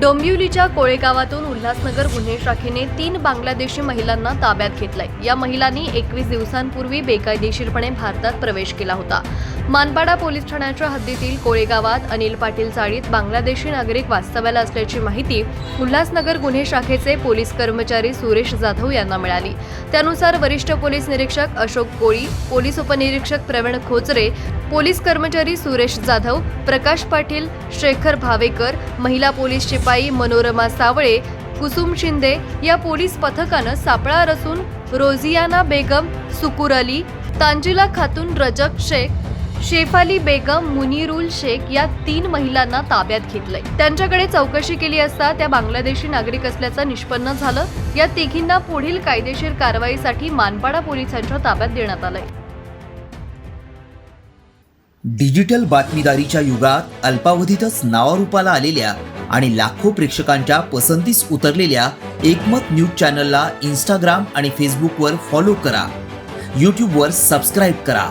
डोंबिवलीच्या कोळेगावातून उल्हासनगर गुन्हे शाखेने तीन बांगलादेशी महिलांना ताब्यात घेतलंय. या महिलांनी एकवीस दिवसांपूर्वी बेकायदेशीरपणे भारतात प्रवेश केला होता. मानपाडा पोलीस ठाण्याच्या हद्दीतील कोळेगावात अनिल पाटील चाळीत बांगलादेशी नागरिक वास्तव्याला असल्याची माहिती उल्हासनगर गुन्हे शाखेचे पोलीस कर्मचारी सुरेश जाधव यांना मिळाली. त्यानुसार वरिष्ठ पोलीस निरीक्षक अशोक कोळी पोलीस उपनिरीक्षक प्रवीण खोचरे पोलीस कर्मचारी सुरेश जाधव प्रकाश पाटील शेखर भावेकर महिला पोलीस शिपाई मनोरमा सावळे कुसुम शिंदे या पोलीस पथकानं सापळा रचून रोझियाना बेगम सुकुर अली तांजिला खातून रजक शेख शेफाली बेगम मुनीरुल शेख या तीन महिलांना ताब्यात घेतलंय. त्यांच्याकडे चौकशी केली असता त्या बांगलादेशी नागरिक असल्याचं निष्पन्न झालं. या तिघींना पुढील कायदेशीर कारवाईसाठी मानपाडा पोलिसांच्या ताब्यात देण्यात आलंय. डिजिटल बातमीदारीच्या युगात अल्पावधीतच नावारूपाला आलेल्या आणि लाखो प्रेक्षकांच्या पसंतीस उतरलेल्या एकमत न्यूज चॅनलला इंस्टाग्राम आणि फेसबुकवर फॉलो करा. यूट्यूबवर सबस्क्राईब करा.